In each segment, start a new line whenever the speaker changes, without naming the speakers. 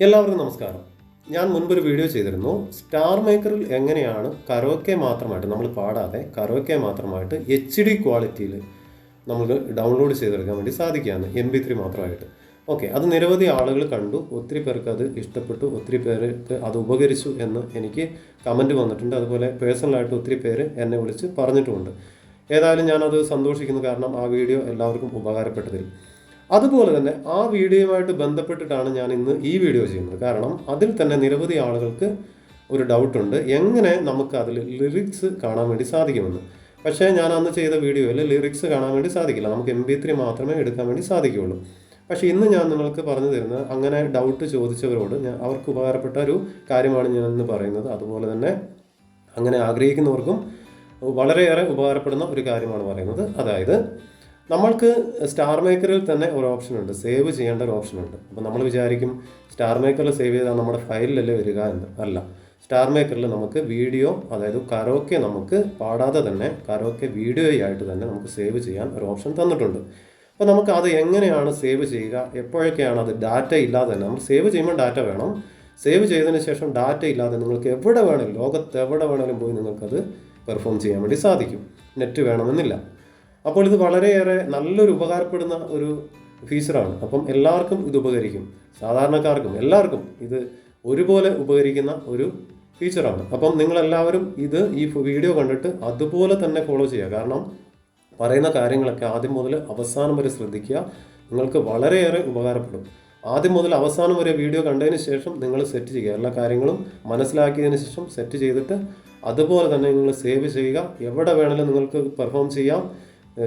എല്ലാവർക്കും നമസ്കാരം. ഞാൻ മുൻപൊരു വീഡിയോ ചെയ്തിരുന്നു. സ്റ്റാർ മേക്കറിൽ എങ്ങനെയാണ് കരോക്കെ മാത്രമായിട്ട് നമ്മൾ പാടാതെ കരോക്കെ മാത്രമായിട്ട് എച്ച് ഡി ക്വാളിറ്റിയിൽ നമുക്ക് ഡൗൺലോഡ് ചെയ്തെടുക്കാൻ വേണ്ടി സാധിക്കുകയാണ്. എം ബി ത്രീ മാത്രമായിട്ട്. ഓക്കെ അത് നിരവധി ആളുകൾ കണ്ടു. ഒത്തിരി പേർക്ക് അത് ഇഷ്ടപ്പെട്ടു. ഒത്തിരി പേർക്ക് അത് ഉപകരിച്ചു എന്ന് എനിക്ക് കമന്റ് വന്നിട്ടുണ്ട്. അതുപോലെ പേഴ്സണലായിട്ട് ഒത്തിരി പേര് എന്നെ വിളിച്ച് പറഞ്ഞിട്ടുമുണ്ട്. ഏതായാലും ഞാനത് സന്തോഷിക്കുന്നു. കാരണം ആ വീഡിയോ എല്ലാവർക്കും ഉപകാരപ്പെട്ടതിൽ. അതുപോലെ തന്നെ ആ വീഡിയോയുമായിട്ട് ബന്ധപ്പെട്ടിട്ടാണ് ഞാൻ ഇന്ന് ഈ വീഡിയോ ചെയ്യുന്നത്. കാരണം അതിൽ തന്നെ നിരവധി ആളുകൾക്ക് ഒരു ഡൗട്ടുണ്ട് എങ്ങനെ നമുക്ക് അതിൽ ലിറിക്സ് കാണാൻ വേണ്ടി സാധിക്കുമെന്ന്. പക്ഷേ ഞാൻ അന്ന് ചെയ്ത വീഡിയോയിൽ ലിറിക്സ് കാണാൻ വേണ്ടി സാധിക്കില്ല. നമുക്ക് എം ബി ത്രീ മാത്രമേ എടുക്കാൻ വേണ്ടി സാധിക്കുകയുള്ളൂ. പക്ഷേ ഇന്ന് ഞാൻ നിങ്ങൾക്ക് പറഞ്ഞു തരുന്നത് അങ്ങനെ ഡൗട്ട് ചോദിച്ചവരോട് ഞാൻ അവർക്ക് ഉപകാരപ്പെട്ട ഒരു കാര്യമാണ് ഞാൻ ഇന്ന് പറയുന്നത്. അതുപോലെ തന്നെ അങ്ങനെ ആഗ്രഹിക്കുന്നവർക്കും വളരെയേറെ ഉപകാരപ്പെടുന്ന ഒരു കാര്യമാണ് പറയുന്നത്. അതായത് നമ്മൾക്ക് സ്റ്റാർ മേക്കറിൽ തന്നെ ഒരു ഓപ്ഷൻ ഉണ്ട്. സേവ് ചെയ്യേണ്ട ഒരു ഓപ്ഷൻ ഉണ്ട്. അപ്പോൾ നമ്മൾ വിചാരിക്കും സ്റ്റാർ മേക്കറിൽ സേവ് ചെയ്താൽ നമ്മുടെ ഫയലിലല്ലേ വരിക എന്ന്. അല്ല. സ്റ്റാർ മേക്കറിൽ നമുക്ക് വീഡിയോ അതായത് കരോക്കെ നമുക്ക് പാടാതെ തന്നെ കരോക്കെ വീഡിയോയായിട്ട് തന്നെ നമുക്ക് സേവ് ചെയ്യാൻ ഒരു ഓപ്ഷൻ തന്നിട്ടുണ്ട്. അപ്പോൾ നമുക്ക് അത് എങ്ങനെയാണ് സേവ് ചെയ്യുക? എപ്പോഴൊക്കെയാണ് അത് ഡാറ്റ ഇല്ലാതെ തന്നെ? നമ്മൾ സേവ് ചെയ്യുമ്പോൾ ഡാറ്റ വേണം. സേവ് ചെയ്തതിന് ശേഷം ഡാറ്റ ഇല്ലാതെ നിങ്ങൾക്ക് എവിടെ വേണമെങ്കിലും ലോകത്ത് എവിടെ വേണമെങ്കിലും പോയി നിങ്ങൾക്കത് പെർഫോം ചെയ്യാൻ വേണ്ടി സാധിക്കും. നെറ്റ് വേണമെന്നില്ല. അപ്പോൾ ഇത് വളരെയേറെ നല്ലൊരു ഉപകാരപ്പെടുന്ന ഒരു ഫീച്ചറാണ് അപ്പം എല്ലാവർക്കും ഇത് ഉപകരിക്കും. സാധാരണക്കാർക്കും എല്ലാവർക്കും ഇത് ഒരുപോലെ ഉപകരിക്കുന്ന ഒരു ഫീച്ചറാണ് അപ്പം നിങ്ങളെല്ലാവരും ഇത് ഈ വീഡിയോ കണ്ടിട്ട് അതുപോലെ തന്നെ ഫോളോ ചെയ്യുക. കാരണം പറയുന്ന കാര്യങ്ങളൊക്കെ ആദ്യം മുതൽ അവസാനം വരെ ശ്രദ്ധിക്കുക. നിങ്ങൾക്ക് വളരെയേറെ ഉപകാരപ്പെടും. ആദ്യം മുതൽ അവസാനം വരെ വീഡിയോ കണ്ടതിന് ശേഷം നിങ്ങൾ സെറ്റ് ചെയ്യുക. എല്ലാ കാര്യങ്ങളും മനസ്സിലാക്കിയതിന് ശേഷം സെറ്റ് ചെയ്തിട്ട് അതുപോലെ തന്നെ നിങ്ങൾ സേവ് ചെയ്യുക. എവിടെ വേണമെങ്കിലും നിങ്ങൾക്ക് പെർഫോം ചെയ്യാം.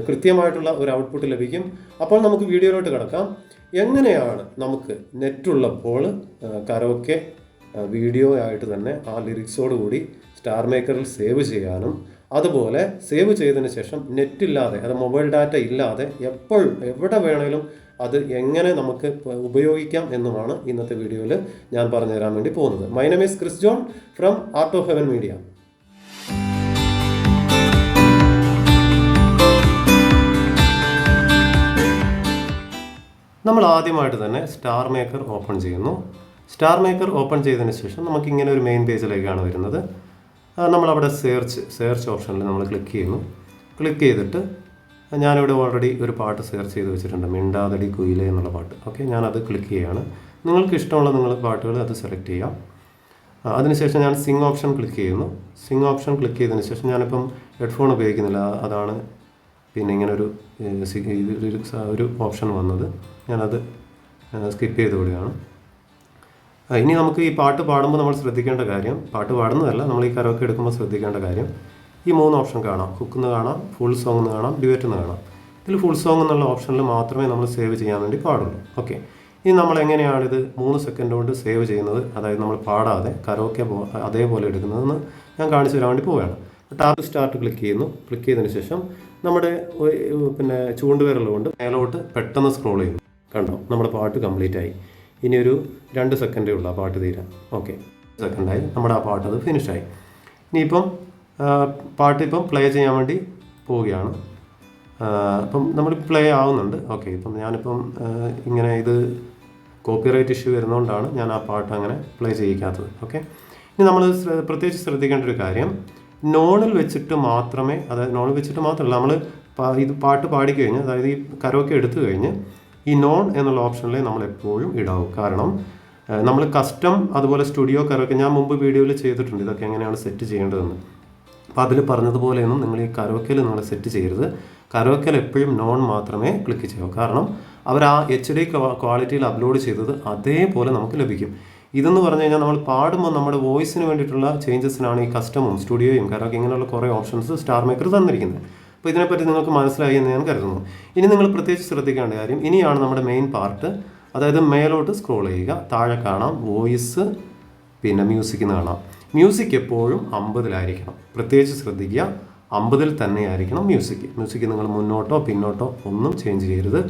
കൃത്യമായിട്ടുള്ള ഒരു ഔട്ട്പുട്ട് ലഭിക്കും. അപ്പോൾ നമുക്ക് വീഡിയോയിലോട്ട് കിടക്കാം. എങ്ങനെയാണ് നമുക്ക് നെറ്റുള്ളപ്പോൾ കരോക്കെ വീഡിയോ ആയിട്ട് തന്നെ ആ ലിറിക്സോട് കൂടി സ്റ്റാർ മേക്കറിൽ സേവ് ചെയ്യാനും അതുപോലെ സേവ് ചെയ്തതിന് ശേഷം നെറ്റില്ലാതെ അത് മൊബൈൽ ഡാറ്റ ഇല്ലാതെ എപ്പോൾ എവിടെ വേണമെങ്കിലും അത് എങ്ങനെ നമുക്ക് ഉപയോഗിക്കാം എന്നുമാണ് ഇന്നത്തെ വീഡിയോയിൽ ഞാൻ പറഞ്ഞു തരാൻ വേണ്ടി പോകുന്നത്. My name is Chris John from Art of Heaven Media നമ്മൾ ആദ്യമായിട്ട് തന്നെ സ്റ്റാർ മേക്കർ ഓപ്പൺ ചെയ്യുന്നു. സ്റ്റാർ മേക്കർ ഓപ്പൺ ചെയ്തതിന് ശേഷം നമുക്ക് ഇങ്ങനെ ഒരു മെയിൻ പേജിലേക്കാണ് വരുന്നത്. നമ്മളവിടെ സെർച്ച് സെർച്ച് ഓപ്ഷനിൽ നമ്മൾ ക്ലിക്ക് ചെയ്യുന്നു. ക്ലിക്ക് ചെയ്തിട്ട് ഞാനിവിടെ ഓൾറെഡി ഒരു പാട്ട് സെർച്ച് ചെയ്ത് വെച്ചിട്ടുണ്ട്. മിണ്ടാതടി കുയിലേ എന്നുള്ള പാട്ട്. ഓക്കെ ഞാനത് ക്ലിക്ക് ചെയ്യുകയാണ്. നിങ്ങൾക്ക് ഇഷ്ടമുള്ള നിങ്ങൾ പാട്ടുകൾ അത് സെലക്ട് ചെയ്യാം. അതിനുശേഷം ഞാൻ സിങ് ഓപ്ഷൻ ക്ലിക്ക് ചെയ്യുന്നു. സിങ് ഓപ്ഷൻ ക്ലിക്ക് ചെയ്തതിന് ശേഷം ഞാനിപ്പം ഹെഡ്ഫോൺ ഉപയോഗിക്കുന്നില്ല. അതാണ് പിന്നെ ഇങ്ങനെ ഒരു ഏഹ്, സി- ഇത് ഒരു ഓപ്ഷൻ വന്നത് ഞാനത് സ്കിപ്പ് ചെയ്ത് വിടുകയാണ് ഇനി നമുക്ക് ഈ പാട്ട് പാടുമ്പോൾ നമ്മൾ ശ്രദ്ധിക്കേണ്ട കാര്യം പാട്ട് പാടുന്നതല്ല നമ്മൾ ഈ കരോക്കെ എടുക്കുമ്പോൾ ശ്രദ്ധിക്കേണ്ട കാര്യം ഈ മൂന്ന് ഓപ്ഷൻ കാണാം. ഹുക്ക് എന്ന് കാണാം ഫുൾ സോങ് എന്ന് കാണാം ഡ്യുവറ്റ് എന്ന് കാണാം. ഇതിൽ ഫുൾ സോങ് എന്നുള്ള ഓപ്ഷനിൽ മാത്രമേ നമ്മൾ സേവ് ചെയ്യാൻ വേണ്ടി പാടുള്ളൂ. ഓക്കെ. ഇനി നമ്മൾ എങ്ങനെയാണിത് മൂന്ന് സെക്കൻഡ് കൊണ്ട് സേവ് ചെയ്യുന്നത്? അതായത് നമ്മൾ പാടാതെ കരോക്കെ അതേപോലെ എടുക്കുന്നതെന്ന് ഞാൻ കാണിച്ചു തരാൻ വേണ്ടി പോവുകയാണ്. ടാപ്പ് സ്റ്റാർട്ട് ക്ലിക്ക് ചെയ്യുന്നു. ക്ലിക്ക് ചെയ്തതിന് ശേഷം നമ്മുടെ പിന്നെ ചൂണ്ടുവിരൽ കൊണ്ട് മേലോട്ട് പെട്ടെന്ന് സ്ക്രോൾ ചെയ്യുന്നു. കണ്ടോ? നമ്മുടെ പാട്ട് കംപ്ലീറ്റ് ആയി. ഇനി ഒരു രണ്ട് സെക്കൻഡേ ഉള്ളൂ ആ പാട്ട് തീരാൻ. ഓക്കെ സെക്കൻഡായി നമ്മുടെ ആ പാട്ട് അത് ഫിനിഷായി ഇനിയിപ്പം പാട്ട് ഇപ്പം പ്ലേ ചെയ്യാൻ വേണ്ടി പോവുകയാണ്. അപ്പം നമ്മൾ പ്ലേ ആവുന്നുണ്ട്. ഓക്കെ ഇപ്പം ഞാനിപ്പം ഇങ്ങനെ ഇത് കോപ്പിറൈറ്റ് ഇഷ്യൂ വരുന്നതുകൊണ്ടാണ് ഞാൻ ആ പാട്ട് അങ്ങനെ പ്ലേ ചെയ്യിക്കാത്തത്. ഓക്കെ ഇനി നമ്മൾ പ്രത്യേകിച്ച് ശ്രദ്ധിക്കേണ്ട ഒരു കാര്യം നോണിൽ വെച്ചിട്ട് മാത്രമേ അതായത് നോണിൽ വെച്ചിട്ട് മാത്രമല്ല നമ്മൾ ഇത് പാട്ട് പാടിക്കഴിഞ്ഞ് അതായത് ഈ കരോക്കെ എടുത്തു കഴിഞ്ഞ് ഈ നോൺ എന്നുള്ള ഓപ്ഷനിലേ നമ്മൾ എപ്പോഴും ഇടാവും. കാരണം നമ്മൾ കസ്റ്റം അതുപോലെ സ്റ്റുഡിയോ കരോക്കെ ഞാൻ മുമ്പ് വീഡിയോയിൽ ചെയ്തിട്ടുണ്ട് ഇതൊക്കെ എങ്ങനെയാണ് സെറ്റ് ചെയ്യേണ്ടതെന്ന്. അപ്പോൾ അതിൽ പറഞ്ഞതുപോലെയൊന്നും നിങ്ങൾ ഈ കരോക്കയിൽ നിങ്ങൾ സെറ്റ് ചെയ്യരുത്. കരോക്കയിൽ എപ്പോഴും നോൺ മാത്രമേ ക്ലിക്ക് ചെയ്യൂ. കാരണം അവർ ആ എച്ച് ഡി ക്വാളിറ്റിയിൽ അപ്ലോഡ് ചെയ്തത് അതേപോലെ നമുക്ക് ലഭിക്കും. ഇതെന്ന് പറഞ്ഞു കഴിഞ്ഞാൽ നമ്മൾ പാടുമ്പോൾ നമ്മുടെ വോയിസിന് വേണ്ടിയിട്ടുള്ള ചേഞ്ചസിനാണ് ഈ കസ്റ്റമും സ്റ്റുഡിയോയും കാരണം ഇങ്ങനെയുള്ള കുറേ ഓപ്ഷൻസ് സ്റ്റാർ മേക്കർ തന്നിരിക്കുന്നത്. അപ്പോൾ ഇതിനെപ്പറ്റി നിങ്ങൾക്ക് മനസ്സിലായി എന്ന് ഞാൻ കരുതുന്നു. ഇനി നിങ്ങൾ പ്രത്യേകിച്ച് ശ്രദ്ധിക്കേണ്ട കാര്യം ഇനിയാണ് നമ്മുടെ മെയിൻ പാർട്ട് അതായത് മേലോട്ട് സ്ക്രോൾ ചെയ്യുക താഴെ കാണാം വോയിസ് പിന്നെ മ്യൂസിക് എന്ന് കാണാം. മ്യൂസിക് എപ്പോഴും അമ്പതിലായിരിക്കണം. പ്രത്യേകിച്ച് ശ്രദ്ധിക്കുക അമ്പതിൽ തന്നെ ആയിരിക്കണം മ്യൂസിക് മ്യൂസിക് നിങ്ങൾ മുന്നോട്ടോ പിന്നോട്ടോ ഒന്നും ചേഞ്ച് ചെയ്യരുത്.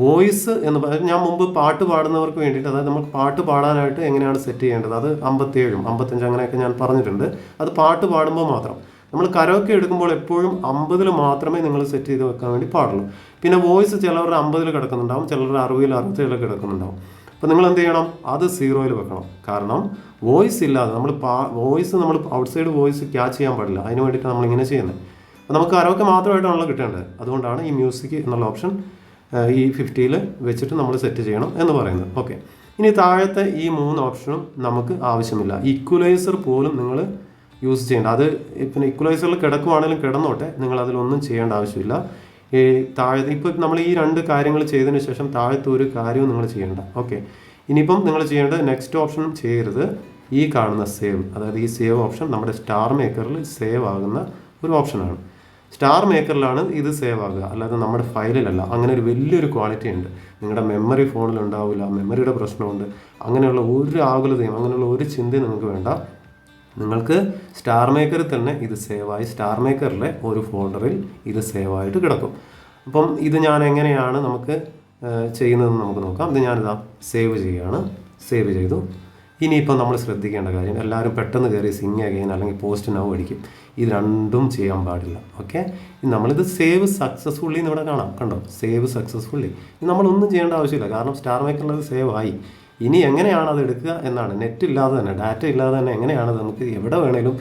വോയിസ് എന്ന് പറയുന്നത് ഞാൻ മുമ്പ് പാട്ട് പാടുന്നവർക്ക് വേണ്ടിയിട്ട് അതായത് നമുക്ക് പാട്ട് പാടാനായിട്ട് എങ്ങനെയാണ് സെറ്റ് ചെയ്യേണ്ടത്? അത് അമ്പത്തേഴും അമ്പത്തഞ്ച് അങ്ങനെയൊക്കെ ഞാൻ പറഞ്ഞിട്ടുണ്ട്. അത് പാട്ട് പാടുമ്പോൾ മാത്രം. നമ്മൾ കരോക്കെ എടുക്കുമ്പോൾ എപ്പോഴും അമ്പതിൽ മാത്രമേ നിങ്ങൾ സെറ്റ് ചെയ്ത് വെക്കാൻ വേണ്ടി പാടുള്ളൂ. പിന്നെ വോയിസ് ചിലവരുടെ അമ്പതിൽ കിടക്കുന്നുണ്ടാവും ചിലരുടെ അറുപതിൽ അറുപത്തേഴിൽ കിടക്കുന്നുണ്ടാവും. അപ്പോൾ നിങ്ങൾ എന്ത് ചെയ്യണം? അത് സീറോയിൽ വെക്കണം. കാരണം വോയിസ് ഇല്ലാതെ നമ്മൾ പാ വോയിസ് നമ്മൾ ഔട്ട്സൈഡ് വോയിസ് ക്യാച്ച് ചെയ്യാൻ പാടില്ല. അതിന് വേണ്ടിയിട്ട് നമ്മൾ ഇങ്ങനെ ചെയ്യുന്നത്. അപ്പോൾ നമുക്ക് കരോക്കെ മാത്രമായിട്ടാണല്ലോ കിട്ടേണ്ടത്. അതുകൊണ്ടാണ് ഈ മ്യൂസിക് എന്നുള്ള ഓപ്ഷൻ ഈ ഫിഫ്റ്റിയിൽ വെച്ചിട്ട് നമ്മൾ സെറ്റ് ചെയ്യണം എന്ന് പറയുന്നത്. ഓക്കെ ഇനി താഴത്തെ ഈ മൂന്ന് ഓപ്ഷനും നമുക്ക് ആവശ്യമില്ല. ഈക്വലൈസർ പോലും നിങ്ങൾ യൂസ് ചെയ്യേണ്ട. അത് പിന്നെ ഇക്വലൈസറിൽ കിടക്കുവാണെങ്കിലും കിടന്നോട്ടെ. നിങ്ങൾ അതിലൊന്നും ചെയ്യേണ്ട ആവശ്യമില്ല. ഈ താഴെ ഇപ്പോൾ നമ്മൾ ഈ രണ്ട് കാര്യങ്ങൾ ചെയ്തതിന് ശേഷം താഴത്തെ ഒരു കാര്യവും നിങ്ങൾ ചെയ്യേണ്ട. ഓക്കെ ഇനിയിപ്പം നിങ്ങൾ ചെയ്യേണ്ടത് നെക്സ്റ്റ് ഓപ്ഷൻ ചെയ്യരുത്. ഈ കാണുന്ന സേവ് അതായത് ഈ സേവ് ഓപ്ഷൻ നമ്മുടെ സ്റ്റാർ മേക്കറിൽ സേവ് ആകുന്ന ഒരു ഓപ്ഷനാണ് സ്റ്റാർ മേക്കറിലാണ് ഇത് സേവ് ആകുക. അല്ലാതെ നമ്മുടെ ഫയലിലല്ല. അങ്ങനെ ഒരു വലിയൊരു ക്വാളിറ്റി ഉണ്ട്. നിങ്ങളുടെ മെമ്മറി ഫോണിൽ ഉണ്ടാവില്ല മെമ്മറിയുടെ പ്രശ്നമുണ്ട്. അങ്ങനെയുള്ള ഒരു ആകുലതയും അങ്ങനെയുള്ള ഒരു ചിന്തയും നിങ്ങൾക്ക് വേണ്ട. നിങ്ങൾക്ക് സ്റ്റാർ മേക്കറിൽ തന്നെ ഇത് സേവായി സ്റ്റാർ മേക്കറിലെ ഒരു ഫോൾഡറിൽ ഇത് സേവായിട്ട് കിടക്കും. അപ്പം ഇത് ഞാൻ എങ്ങനെയാണ് നമുക്ക് ചെയ്യുന്നതെന്ന് നമുക്ക് നോക്കാം. ഇത് ഞാനിതാ സേവ് ചെയ്യുകയാണ് സേവ് ചെയ്തു. ഇനിയിപ്പം നമ്മൾ ശ്രദ്ധിക്കേണ്ട കാര്യം എല്ലാവരും പെട്ടെന്ന് കയറി സിങ് അഗൈൻ അല്ലെങ്കിൽ പോസ്റ്റ് നൗ അടിക്കും. ഇത് രണ്ടും ചെയ്യാൻ പാടില്ല. ഓക്കെ നമ്മളിത് സേവ് സക്സസ്ഫുള്ളി എന്ന് ഇവിടെ കാണാം. കണ്ടോ? സേവ് സക്സസ്ഫുള്ളി നമ്മളൊന്നും ചെയ്യേണ്ട ആവശ്യമില്ല. കാരണം സ്റ്റാർ മേക്കറിലത് സേവ് ആയി. ഇനി എങ്ങനെയാണ് അത് എടുക്കുക എന്നാണ്. നെറ്റ് ഇല്ലാതെ തന്നെ ഡാറ്റ ഇല്ലാതെ തന്നെ എങ്ങനെയാണ് നമുക്ക് എവിടെ വേണേലും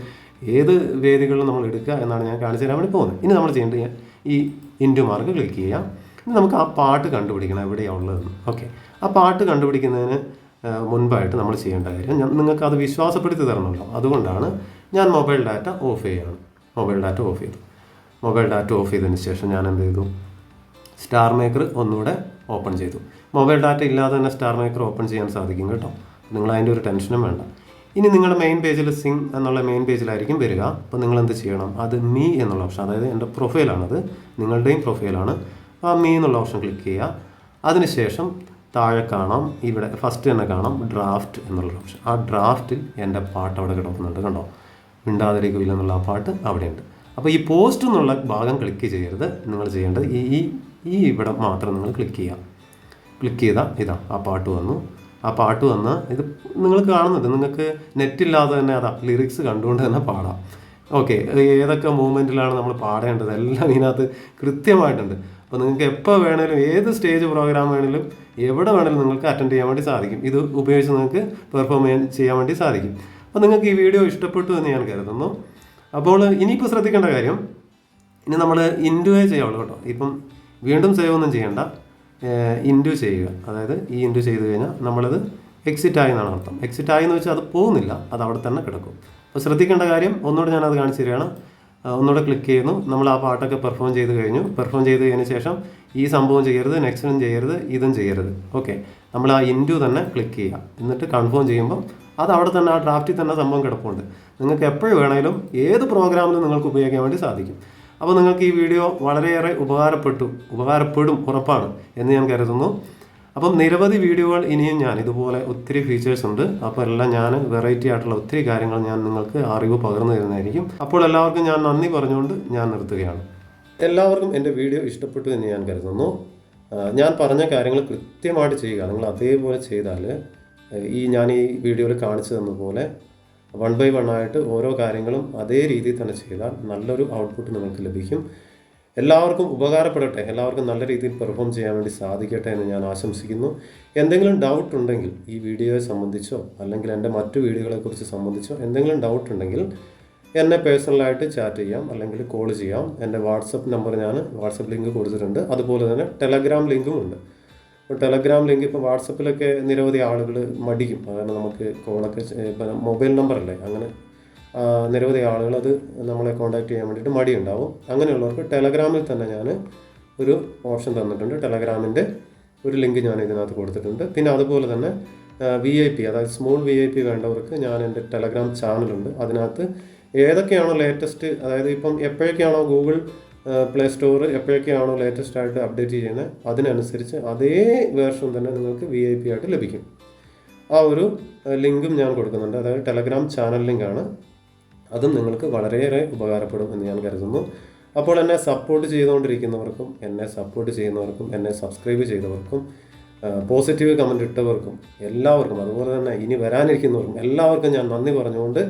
ഏത് വേദികളിലും നമ്മൾ എടുക്കുക എന്നാണ് ഞാൻ കാണിച്ചു തരാൻ വേണ്ടി പോകുന്നത്. ഇനി നമ്മൾ ചെയ്യേണ്ടത് ഞാൻ ഈ ഇന്റു മാർക്ക് ക്ലിക്ക് ചെയ്യാം. ഇനി നമുക്ക് ആ പാട്ട് കണ്ടുപിടിക്കണം. എവിടെയാണ് ഉള്ളതെന്ന്. ഓക്കെ ആ പാട്ട് കണ്ടുപിടിക്കുന്നതിന് മുൻപായിട്ട് നമ്മൾ ചെയ്യേണ്ട കാര്യം. ഞാൻ നിങ്ങൾക്ക് അത് വിശ്വാസപ്പെടുത്തി തരണമല്ലോ. അതുകൊണ്ടാണ് ഞാൻ മൊബൈൽ ഡാറ്റ ഓഫ് ചെയ്യുകയാണ് മൊബൈൽ ഡാറ്റ ഓഫ് ചെയ്തു. മൊബൈൽ ഡാറ്റ ഓഫ് ചെയ്തതിന് ശേഷം ഞാൻ എന്ത് ചെയ്തു? സ്റ്റാർ മേക്കർ ഒന്നുകൂടെ ഓപ്പൺ ചെയ്തു. മൊബൈൽ ഡാറ്റ ഇല്ലാതെ തന്നെ സ്റ്റാർ മേക്കർ ഓപ്പൺ ചെയ്യാൻ സാധിക്കും കേട്ടോ. നിങ്ങൾ അതിന്റെ ഒരു ടെൻഷനും വേണ്ട. ഇനി നിങ്ങളുടെ മെയിൻ പേജിൽ സിങ് എന്നുള്ള മെയിൻ പേജിലായിരിക്കും വരിക. അപ്പോൾ നിങ്ങൾ എന്ത് ചെയ്യണം? അത് മീ എന്നുള്ള ഓപ്ഷൻ അതായത് എന്റെ പ്രൊഫൈലാണത് നിങ്ങളുടെയും പ്രൊഫൈലാണ് ആ മീ എന്നുള്ള ഓപ്ഷൻ ക്ലിക്ക് ചെയ്യുക. അതിനുശേഷം താഴെ കാണാം. ഇവിടെ ഫസ്റ്റ് തന്നെ കാണാം. ഡ്രാഫ്റ്റ് എന്നുള്ള ഓപ്ഷൻ ആ ഡ്രാഫ്റ്റിൽ എന്റെ പാട്ട് അവിടെ കിടക്കുന്നുണ്ട്. കണ്ടോ? മിണ്ടാതിരിക്കില്ല എന്നുള്ള ആ പാട്ട് അവിടെയുണ്ട്. അപ്പോൾ ഈ പോസ്റ്റ് എന്നുള്ള ഭാഗം ക്ലിക്ക് ചെയ്യരുത്. നിങ്ങൾ ചെയ്യേണ്ടത് ഈ ഈ ഇവിടെ മാത്രം നിങ്ങൾ ക്ലിക്ക് ചെയ്യുക. ക്ലിക്ക് ചെയ്താൽ ഇതാ ആ പാട്ട് വന്നു. ആ പാട്ട് വന്ന് ഇത് നിങ്ങൾ കാണുന്നത് നിങ്ങൾക്ക് നെറ്റില്ലാതെ തന്നെ അതാ ലിറിക്സ് കണ്ടുകൊണ്ട് തന്നെ പാടാം. ഓക്കെ ഏതൊക്കെ മൂമെന്റിലാണ് നമ്മൾ പാടേണ്ടത്? എല്ലാം ഇതിനകത്ത് കൃത്യമായിട്ടുണ്ട്. അപ്പോൾ നിങ്ങൾക്ക് എപ്പോൾ വേണമെങ്കിലും ഏത് സ്റ്റേജ് പ്രോഗ്രാം വേണേലും എവിടെ വേണമെങ്കിലും നിങ്ങൾക്ക് അറ്റൻഡ് ചെയ്യാൻ വേണ്ടി സാധിക്കും. ഇത് ഉപയോഗിച്ച് നിങ്ങൾക്ക് പെർഫോം ചെയ്യാൻ ചെയ്യാൻ വേണ്ടി സാധിക്കും. അപ്പോൾ നിങ്ങൾക്ക് ഈ വീഡിയോ ഇഷ്ടപ്പെട്ടു എന്ന് ഞാൻ കരുതുന്നു. അപ്പോൾ ഇനിയിപ്പോൾ ശ്രദ്ധിക്കേണ്ട കാര്യം ഇനി നമ്മൾ ഇൻഡുവേ ചെയ്യാവുള്ളൂ കേട്ടോ. ഇപ്പം വീണ്ടും സേവ് ഒന്നും ചെയ്യേണ്ട. ഇൻഡു ചെയ്യുക. അതായത് ഈ ഇൻഡു ചെയ്ത് കഴിഞ്ഞാൽ നമ്മളത് എക്സിറ്റ് ആയി എന്നാണ് അർത്ഥം. എക്സിറ്റ് ആയി എന്ന് വെച്ചാൽ അത് പോകുന്നില്ല. അത് അവിടെ തന്നെ കിടക്കും. അപ്പോൾ ശ്രദ്ധിക്കേണ്ട കാര്യം ഒന്നുകൂടെ ഞാനത് കാണിച്ചു തരികയാണ് ഒന്നുകൂടെ ക്ലിക്ക് ചെയ്യുന്നു. നമ്മൾ ആ പാട്ടൊക്കെ പെർഫോം ചെയ്ത് കഴിഞ്ഞു. പെർഫോം ചെയ്ത് കഴിഞ്ഞ ശേഷം ഈ സംഭവം ചെയ്യരുത് നെക്സ്റ്റും ചെയ്യരുത് ഇതും ചെയ്യരുത്. ഓക്കെ നമ്മൾ ആ ഇന്റു തന്നെ ക്ലിക്ക് ചെയ്യുക. എന്നിട്ട് കൺഫേം ചെയ്യുമ്പോൾ അത് അവിടെ തന്നെ ആ ഡ്രാഫ്റ്റിൽ തന്നെ സംഭവം കിടപ്പുണ്ട്. നിങ്ങൾക്ക് എപ്പോഴും വേണമെങ്കിലും ഏത് പ്രോഗ്രാമിലും നിങ്ങൾക്ക് ഉപയോഗിക്കാൻ വേണ്ടി സാധിക്കും. അപ്പോൾ നിങ്ങൾക്ക് ഈ വീഡിയോ വളരെയേറെ ഉപകാരപ്പെട്ടു ഉപകാരപ്പെടും ഉറപ്പാണ് എന്ന് ഞാൻ കരുതുന്നു. അപ്പം നിരവധി വീഡിയോകൾ ഇനിയും ഞാൻ ഇതുപോലെ ഒത്തിരി ഫീച്ചേഴ്സ് ഉണ്ട്. അപ്പോൾ എല്ലാം ഞാൻ വെറൈറ്റി ആയിട്ടുള്ള ഒത്തിരി കാര്യങ്ങൾ ഞാൻ നിങ്ങൾക്ക് അറിവ് പകർന്നു തരുന്നതായിരിക്കും. അപ്പോൾ എല്ലാവർക്കും ഞാൻ നന്ദി പറഞ്ഞുകൊണ്ട് ഞാൻ നിർത്തുകയാണ്. എല്ലാവർക്കും എന്റെ വീഡിയോ ഇഷ്ടപ്പെട്ടു എന്ന് ഞാൻ കരുതുന്നു. ഞാൻ പറഞ്ഞ കാര്യങ്ങൾ കൃത്യമായിട്ട് ചെയ്യുക. നിങ്ങൾ അതേപോലെ ചെയ്താൽ ഈ ഞാൻ ഈ വീഡിയോയിൽ കാണിച്ചു തന്നതുപോലെ വൺ ബൈ വൺ ആയിട്ട് ഓരോ കാര്യങ്ങളും അതേ രീതിയിൽ തന്നെ ചെയ്താൽ നല്ലൊരു ഔട്ട്പുട്ട് നിങ്ങൾക്ക് ലഭിക്കും. എല്ലാവർക്കും ഉപകാരപ്പെടട്ടെ. എല്ലാവർക്കും നല്ല രീതിയിൽ പെർഫോം ചെയ്യാൻ വേണ്ടി സാധിക്കട്ടെ എന്ന് ഞാൻ ആശംസിക്കുന്നു. എന്തെങ്കിലും ഡൗട്ട് ഉണ്ടെങ്കിൽ ഈ വീഡിയോയെ സംബന്ധിച്ചോ അല്ലെങ്കിൽ എന്റെ മറ്റു വീഡിയോകളെക്കുറിച്ച് സംബന്ധിച്ചോ എന്തെങ്കിലും ഡൗട്ട് ഉണ്ടെങ്കിൽ എന്നെ പേഴ്സണലായിട്ട് ചാറ്റ് ചെയ്യാം അല്ലെങ്കിൽ കോൾ ചെയ്യാം. എന്റെ വാട്സപ്പ് നമ്പർ ഞാൻ വാട്സപ്പ് ലിങ്ക് കൊടുത്തിട്ടുണ്ട്. അതുപോലെ തന്നെ ടെലഗ്രാം ലിങ്കും ഉണ്ട്. ഇപ്പോൾ ടെലഗ്രാം ലിങ്ക് ഇപ്പോൾ വാട്സപ്പിലൊക്കെ നിരവധി ആളുകൾ മടിക്കും. കാരണം നമുക്ക് കോളൊക്കെ മൊബൈൽ നമ്പറല്ലേ അങ്ങനെ നിരവധി ആളുകൾ അത് നമ്മളെ കോണ്ടാക്ട് ചെയ്യാൻ വേണ്ടിയിട്ട് മടിയുണ്ടാവും. അങ്ങനെയുള്ളവർക്ക് ടെലഗ്രാമിൽ തന്നെ ഞാൻ ഒരു ഓപ്ഷൻ തന്നിട്ടുണ്ട്. ടെലഗ്രാമിന്റെ ഒരു ലിങ്ക് ഞാൻ ഇതിനകത്ത് കൊടുത്തിട്ടുണ്ട്. പിന്നെ അതുപോലെ തന്നെ വി ഐ പി അതായത് സ്മോൾ വി ഐ പി വേണ്ടവർക്ക് ഞാൻ എന്റെ ടെലഗ്രാം ചാനലുണ്ട്. അതിനകത്ത് ഏതൊക്കെയാണോ ലേറ്റസ്റ്റ് അതായത് ഇപ്പം എപ്പോഴൊക്കെയാണോ ഗൂഗിൾ പ്ലേ സ്റ്റോർ എപ്പോഴൊക്കെയാണോ ലേറ്റസ്റ്റ് ആയിട്ട് അപ്ഡേറ്റ് ചെയ്യുന്നത് അതിനനുസരിച്ച് അതേ വേർഷൻ തന്നെ നിങ്ങൾക്ക് വി ഐ പി ആയിട്ട് ലഭിക്കും. ആ ഒരു ലിങ്കും ഞാൻ കൊടുക്കുന്നുണ്ട്. അതായത് ടെലഗ്രാം ചാനൽ ലിങ്കാണ്. അതും നിങ്ങൾക്ക് വളരെയേറെ ഉപകാരപ്പെടും എന്ന് ഞാൻ കരുതുന്നു. അപ്പോൾ എന്നെ സപ്പോർട്ട് ചെയ്തുകൊണ്ടിരിക്കുന്നവർക്കും എന്നെ സപ്പോർട്ട് ചെയ്യുന്നവർക്കും എന്നെ സബ്സ്ക്രൈബ് ചെയ്തവർക്കും പോസിറ്റീവ് കമന്റ് ഇട്ടവർക്കും എല്ലാവർക്കും അതുപോലെ തന്നെ ഇനി വരാനിരിക്കുന്നവർക്കും എല്ലാവർക്കും ഞാൻ നന്ദി പറഞ്ഞുകൊണ്ട്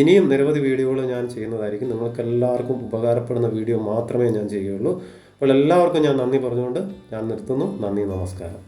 ഇനിയും നിരവധി വീഡിയോകൾ ഞാൻ ചെയ്യുന്നതായിരിക്കും. നിങ്ങൾക്ക് എല്ലാവർക്കും ഉപകാരപ്പെടുന്ന വീഡിയോ മാത്രമേ ഞാൻ ചെയ്യുകയുള്ളൂ. അപ്പോൾ എല്ലാവർക്കും ഞാൻ നന്ദി പറഞ്ഞുകൊണ്ട് ഞാൻ നിർത്തുന്നു. നന്ദി നമസ്കാരം.